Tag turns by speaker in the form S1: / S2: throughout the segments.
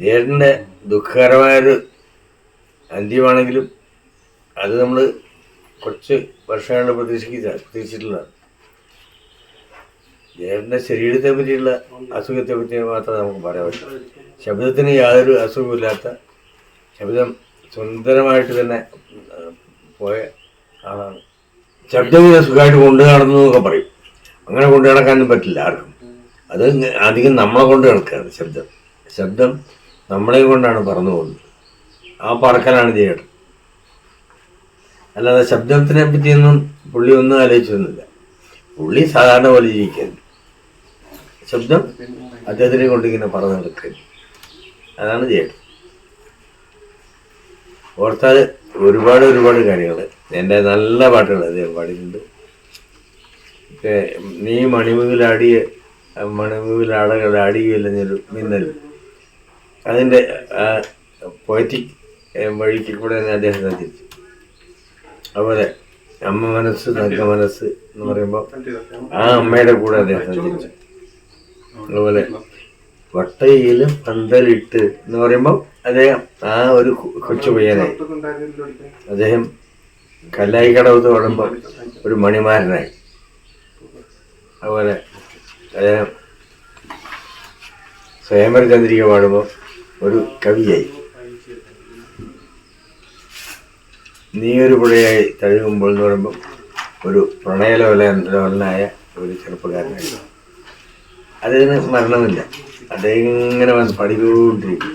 S1: ജയേട്ടന്റെ ദുഃഖകരമായൊരു അന്ത്യമാണെങ്കിലും അത് നമ്മൾ കുറച്ച് വർഷങ്ങളുടെ പ്രതീക്ഷിക്കുക പ്രതീക്ഷിച്ചിട്ടുള്ളതാണ് നേരിടേണ്ട ശരീരത്തെ പറ്റിയുള്ള അസുഖത്തെ പറ്റി മാത്രമേ നമുക്ക് പറയാൻ പറ്റൂ. ശബ്ദത്തിന് യാതൊരു അസുഖമില്ലാത്ത ശബ്ദം സുന്ദരമായിട്ട് തന്നെ പോയ ആളാണ്. ശബ്ദം ഇങ്ങനെ സുഖമായിട്ട് കൊണ്ടു നടന്നു എന്നൊക്കെ പറയും. അങ്ങനെ കൊണ്ടു നടക്കാനും പറ്റില്ല ആർക്കും. അത് അധികം നമ്മളെ കൊണ്ട് നടക്കുകയാണ് ശബ്ദം. ശബ്ദം നമ്മളെ കൊണ്ടാണ് പറന്നു പോകുന്നത്. ആ പറക്കലാണ് ചെയ്യേണ്ടത്. അല്ലാതെ ശബ്ദത്തിനെ പറ്റിയൊന്നും പുള്ളി ഒന്നും ആലോചിച്ചൊന്നുമില്ല. പുള്ളി സാധാരണ പോലെ ജീവിക്കുന്നു ശബ്ദം അദ്ദേഹത്തിനെ കൊണ്ട് ഇങ്ങനെ പറന്ന് നടക്കുക അതാണ് ചെയ്യേണ്ടത്. ഓർത്താൽ ഒരുപാട് ഒരുപാട് കാര്യങ്ങൾ. എന്റെ നല്ല പാട്ടുകൾ അദ്ദേഹം പാടിയിട്ടുണ്ട്. നീ മണിമുകിലാടിയ മണിമുകിലാടകൾ ആടിയില്ലെന്നൊരു മിന്നൽ. അതിന്റെ പോയറ്റിക് വഴിക്ക് കൂടെ തന്നെ അദ്ദേഹം സഞ്ചരിച്ചു അതുപോലെ അമ്മ മനസ്സ് തങ്ക മനസ്സ് എന്ന് പറയുമ്പോൾ ആ അമ്മയുടെ കൂടെ അദ്ദേഹം സഞ്ചരിച്ചു അതുപോലെ വട്ടയിലും പന്തലിട്ട് എന്ന് പറയുമ്പോൾ അദ്ദേഹം ആ ഒരു കൊച്ചു പയ്യനായി അദ്ദേഹം കല്ലായി കടവ് തോടുമ്പോൾ ഒരു മണിമാരനായി. അതുപോലെ അദ്ദേഹം സ്വയംവര ചന്ദ്രിക പാടുമ്പോൾ ഒരു കവിയായി. നീ ഒരു പുഴയായി തഴുകുമ്പോൾ എന്ന് പറയുമ്പോൾ ഒരു പ്രണയലോലനായ ഒരു ചെറുപ്പക്കാരനായി. അദ്ദേഹത്തിന് മരണമില്ല. അദ്ദേഹം ഇങ്ങനെ വന്ന് പാടിക്കൊണ്ടിരിക്കും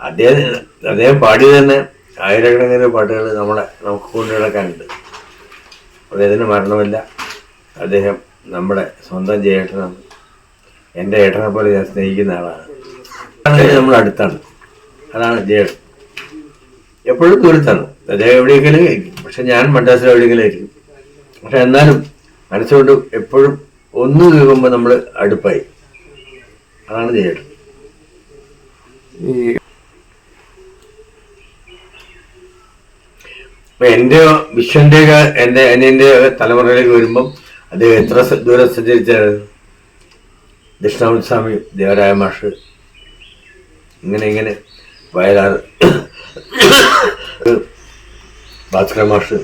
S1: അദ്ദേഹം അദ്ദേഹം പാടി തന്നെ ആയിരക്കണക്കിന് പാട്ടുകൾ നമ്മളെ നമുക്ക് കൊണ്ടു കിടക്കാനുണ്ട് അദ്ദേഹത്തിന് മരണമില്ല. അദ്ദേഹം നമ്മുടെ സ്വന്തം ജയേട്ടനാണ്. എന്റെ ഏട്ടനെ പോലെ ഞാൻ സ്നേഹിക്കുന്ന ആളാണ്. നമ്മൾ അടുത്താണ്. അതാണ് ജയേട്ടൻ എപ്പോഴും ദൂരത്താണ്. അദ്ദേഹം എവിടെയെങ്കിലും ആയിരിക്കും. പക്ഷെ ഞാൻ മദ്രാസിൽ എവിടെയെങ്കിലും ആയിരിക്കും. പക്ഷെ എന്നാലും മനസ്സുകൊണ്ട് എപ്പോഴും ഒന്ന് കേൾക്കുമ്പോൾ നമ്മൾ അടുപ്പായി. അതാണ് ജയേട്ടൻ
S2: ഈ
S1: അപ്പൊ എന്റെ വിശ്വന്റെ എന്റെ അനിയന്റെ തലമുറയിലേക്ക് വരുമ്പം അദ്ദേഹം എത്ര ദൂരം സഞ്ചരിച്ചാണ്? ദക്ഷിണാമൂർത്തി സ്വാമി ദേവരായ മാഷ് ഇങ്ങനെ ഇങ്ങനെ വയലാർ ഭാസ്കര മാഷ്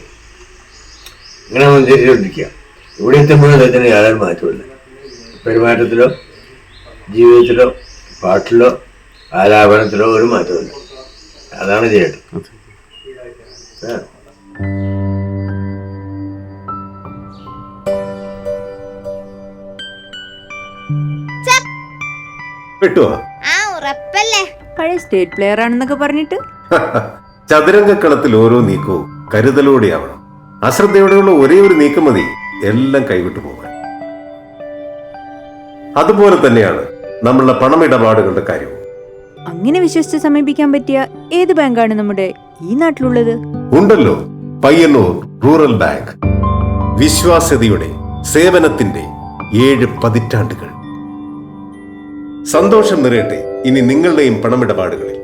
S1: ഇങ്ങനെ സഞ്ചരിച്ചുകൊണ്ടിരിക്കുക ഇവിടെ എത്തുമ്പോഴും അദ്ദേഹത്തിന് യാതൊരു മാറ്റമില്ല പെരുമാറ്റത്തിലോ ജീവിതത്തിലോ പാട്ടിലോ ആലാപനത്തിലോ ഒരു മാറ്റമില്ല അതാണ് ചെയ്യേണ്ടത്. ആ.
S3: കിട്ടുമോ
S4: ഉറപ്പല്ലേ?
S5: പഴയ സ്റ്റേറ്റ് പ്ലെയർ ആണെന്നൊക്കെ പറഞ്ഞിട്ട്.
S3: ചതുരംഗക്കളത്തിൽ ഓരോ നീക്കവും കരുതലോടെയാവണം. അശ്രദ്ധയോടെയുള്ള ഒരേ ഒരു നീക്കം മതി എല്ലാം കൈവിട്ടു പോകാൻ. അതുപോലെ തന്നെയാണ് നമ്മളുടെ പണമിടപാടുകളുടെ കാര്യവും.
S5: അങ്ങനെ വിശ്വസിച്ച് സമീപിക്കാൻ പറ്റിയ ഏത് ബാങ്കാണ് നമ്മുടെ ഈ നാട്ടിലുള്ളത്?
S3: ഉണ്ടല്ലോ പയ്യന്നൂർ റൂറൽ ബാങ്ക്. വിശ്വാസ്യതയുടെ സേവനത്തിന്റെ ഏഴ് പതിറ്റാണ്ടുകൾ. സന്തോഷം നിറയട്ടെ. ഇനി നിങ്ങളുടെയും പണമിടപാടുകളിൽ.